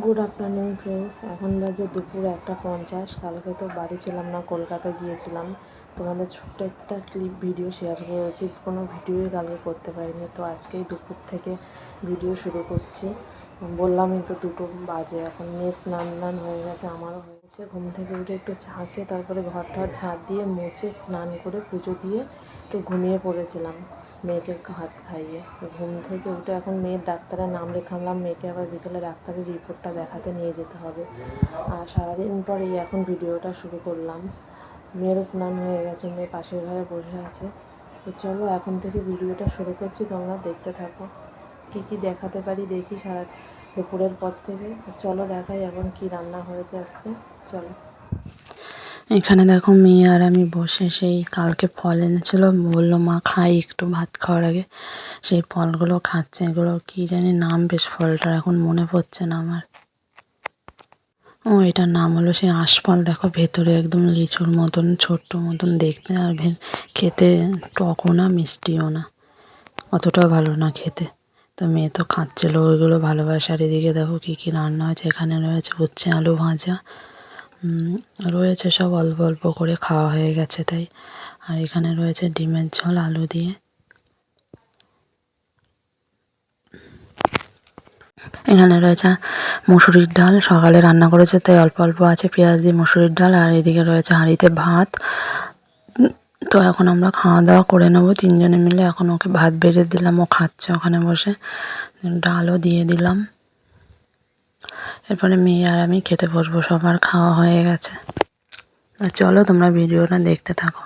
Good afternoon friends এখন বাজে দুপুর একটা পঞ্চাশ। কালকে তো বাড়ি ছিলাম না, কলকাতা গিয়েছিলাম। তোমাদের ছোট্ট একটা ক্লিপ ভিডিও শেয়ার করেছি। কোনো ভিডিওই কালকে করতে পারিনি। তো আজকেই দুপুর থেকে ভিডিও শুরু করছি। বললামই তো দুটো বাজে। এখন মেয়ে স্নান টান হয়ে গেছে, আমারও হয়েছে। ঘুম থেকে উঠে একটু চা খেয়ে তারপরে ঘর টর ঝাঁট দিয়ে মুছে স্নান করে পুজো দিয়ে একটু ঘুমিয়ে পড়েছিলাম। মেয়েকে ভাত খাইয়ে। ঘুম থেকে উঠে এখন মেয়ের ডাক্তারের নাম লেখালাম, মেয়েকে আবার বিকেলে ডাক্তারের রিপোর্টটা দেখাতে নিয়ে যেতে হবে। আর সারাদিন পর এখন ভিডিওটা শুরু করলাম। মেয়েরও স্নান হয়ে গেছে, মেয়ে পাশের ঘরে বসে আছে। তো চলো এখন থেকে ভিডিওটা শুরু করছি, তোমরা দেখতে থাকো। কী কী দেখাতে পারি দেখি সারা দুপুরের পর থেকে। চলো দেখাই এখন কি রান্না হয়েছে আজকে। চলো। এখানে দেখো মেয়ে আর আমি বসে, সেই কালকে ফল এনেছিল। বলল, মা, খাই একটু ভাত খাওয়ার আগে। সেই ফলগুলো খাচ্ছে, এগুলো কি জানি নাম বেশ ফলটার, এখন মনে পড়ছে না আমার। ও, এটার নাম হলো সেই আশফল, দেখো ভেতরে একদম লিচুর মতন, ছোট্ট মতন দেখতে, আর খেতে টকও না, মিষ্টিও না। অতটাও ভালো না খেতে। তো মেয়ে তো খাচ্ছিল, ওইগুলো ভালোবাসে আর এদিকে দেখো কী কী রান্না হয়েছে, এখানে রয়েছে উচ্ছে, আলু ভাজা রয়েছে সব অল্প অল্প করে খাওয়া হয়ে গেছে তাই। আর এখানে রয়েছে ডিমের ঝোল, আলু দিয়ে। এখানে রয়েছে মুসুরির ডাল, সকালে রান্না করেছে তাই অল্প অল্প আছে পেঁয়াজ দিয়ে মুসুরির ডাল, আর এদিকে রয়েছে হাঁড়িতে ভাত। তো এখন আমরা খাওয়া দাওয়া করে নেব, তিনজনে মিলে। এখন ওকে ভাত বেড়ে দিলাম, ও খাচ্ছে ওখানে বসে। ডালও দিয়ে দিলাম। এরপরে মেয়ে আর আমি খেতে বসবো, সবার খাওয়া হয়ে গেছে। চলো তোমরা ভিডিওটা দেখতে থাকো।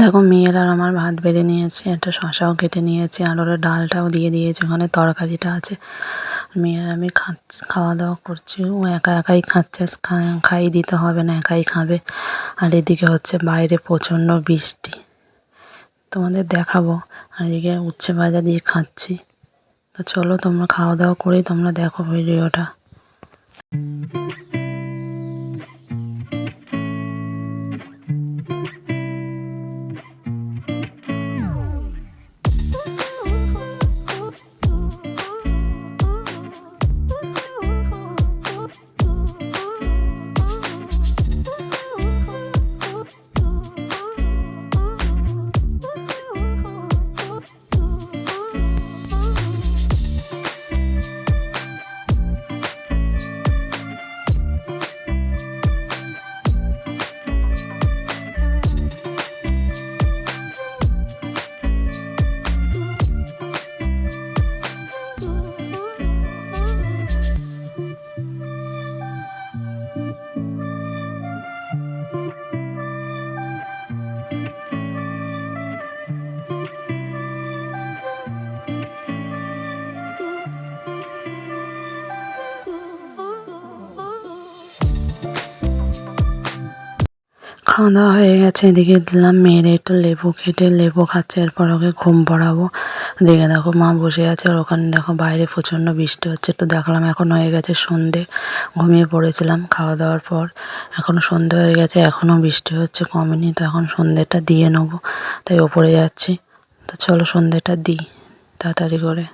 দেখো মেয়ের আর আমার ভাত বেড়ে নিয়েছে, একটা শশাও কেটে নিয়েছে আর ওরা ডালটাও দিয়ে দিয়েছে, ওখানে তরকারিটা আছে। মেয়ে আমি খাচ্ছি খাওয়া দাওয়া করছি। ও একা একাই খাচ্ছে খাইয়ে দিতে হবে না, একাই খাবে। আর এদিকে হচ্ছে বাইরে প্রচণ্ড বৃষ্টি। তোমাদের দেখাবো। আর এদিকে উচ্ছে ভাজা দিয়ে খাচ্ছি। তো চলো তোমরা খাওয়া দাওয়া করেই তোমরা দেখো ভিডিওটা। খাওয়া দাওয়া হয়ে গেছে, এদিকে দিলাম মেয়ের একটু লেবু কেটে লেবু খাচ্ছে, এরপর ওকে ঘুম পড়াবো। দেখে দেখো মা বসে আছে, আর ওখানে দেখো বাইরে প্রচণ্ড বৃষ্টি হচ্ছে, একটু দেখলাম এখন হয়ে গেছে সন্ধে, ঘুমিয়ে পড়েছিলাম খাওয়া দাওয়ার পর এখনও সন্ধে হয়ে গেছে এখনও বৃষ্টি হচ্ছে, কমেনি, তো এখন সন্ধেটা দিয়ে নেব, তাই ওপরে যাচ্ছি, তো চলো সন্ধেটা দিই, তাড়াতাড়ি করে।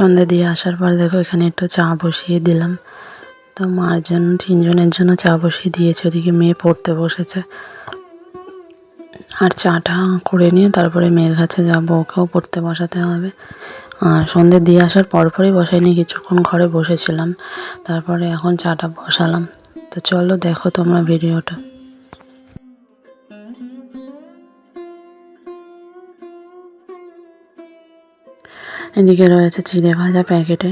সন্ধে দিয়ে আসার পর দেখো এখানে একটু চা বসিয়ে দিলাম। তো মার জন্য, তিনজনের জন্য চা বসিয়ে দিয়েছে, ওদিকে মেয়ে পড়তে বসেছে। আর চাটা করে নিয়ে তারপরে মেয়ের কাছে যাব, ওকেও পড়তে বসাতে হবে। আর সন্ধে দিয়ে আসার পরপরই বসাইনি, কিছুক্ষণ ঘরে বসেছিলাম। তারপরে এখন চাটা বসালাম। তো চলো দেখো তোমরা ভিডিওটা। এদিকে রয়েছে চিড়ে ভাজা প্যাকেটে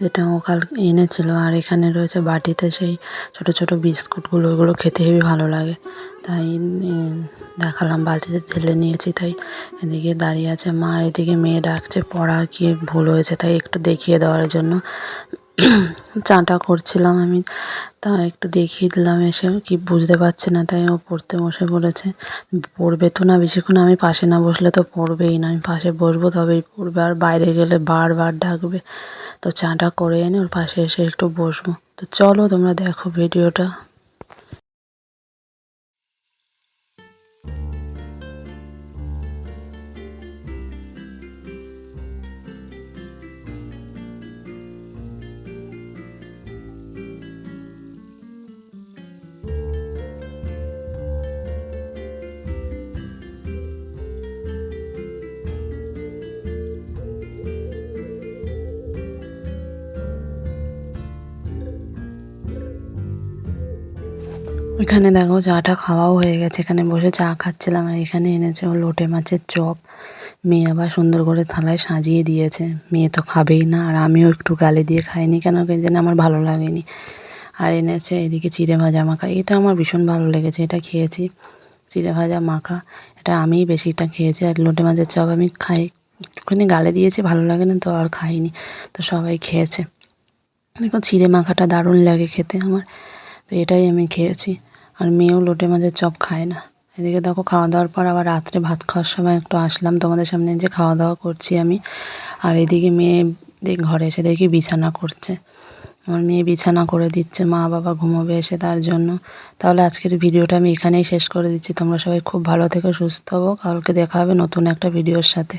যেটা ও কাল এনেছিল। আর এখানে রয়েছে বাটিতে সেই ছোট ছোট বিস্কুটগুলো, ওগুলো খেতে হেবি ভালো লাগে। তাই দেখালাম, বালতিতে ঢেলে নিয়েছি। তাই এদিকে দাঁড়িয়ে আছে মা, এদিকে মেয়ে ডাকছে, পড়া কি ভুল হয়েছে তাই একটু দেখিয়ে দেওয়ার জন্য। চাটা করছিলাম আমি, তা একটু দেখিয়ে দিলাম এসে, কি বুঝতে পারছে না, তাই ও পড়তে বসে পড়েছে পড়বে তো না, বেশিক্ষণ আমি পাশে না বসলে তো পড়বেই না, আমি পাশে বসবো তবেই পড়বে, আর বাইরে গেলে বারবার ডাকবে, তো চাটা করে এনে ওর পাশে এসে একটু বসবো, তো চলো তোমরা দেখো ভিডিওটা। এখানে দেখো চাটা খাওয়াও হয়ে গেছে। এখানে বসে চা খাচ্ছিলাম আর এখানে এনেছে ও লোটে মাছের চপ। মেয়ে আবার সুন্দর করে থালায় সাজিয়ে দিয়েছে। মেয়ে তো খাবেই না আর আমিও একটু গালে দিয়ে খাইনি কেন জানি আমার ভালো লাগেনি। আর এনেছে এদিকে চিড়ে ভাজা মাখা। এটা আমার ভীষণ ভালো লেগেছে। এটা খেয়েছি। চিড়ে ভাজা মাখা। এটা আমিই বেশিটা খেয়েছি। আর লোটে মাছের চপ আমি খাই। একটুখানি গালে দিয়েছি, ভালো লাগে না তো আর খাইনি। তো সবাই খেয়েছে। দেখো চিড়ে মাখাটা দারুণ লাগে খেতে আমার। তো এটাই আমি খেয়েছি। আর মেয়েও লোটে মাছের চপ খায় না। এদিকে দেখো খাওয়া দাওয়ার পর আবার রাত্রে ভাত খাওয়ার সময় একটু আসলাম। তোমাদের সামনে যে খাওয়া দাওয়া করছি আমি। আর এদিকে মেয়ে দেখ ঘরে এসে দেখি বিছানা করছে। আমার মেয়ে বিছানা করে দিচ্ছে, মা বাবা ঘুমোবে এসে তার জন্য। তাহলে আজকের ভিডিওটা আমি এখানেই শেষ করে দিচ্ছি। তোমরা সবাই খুব ভালো থেকো, সুস্থ হব কালকে দেখা হবে নতুন একটা ভিডিওর সাথে।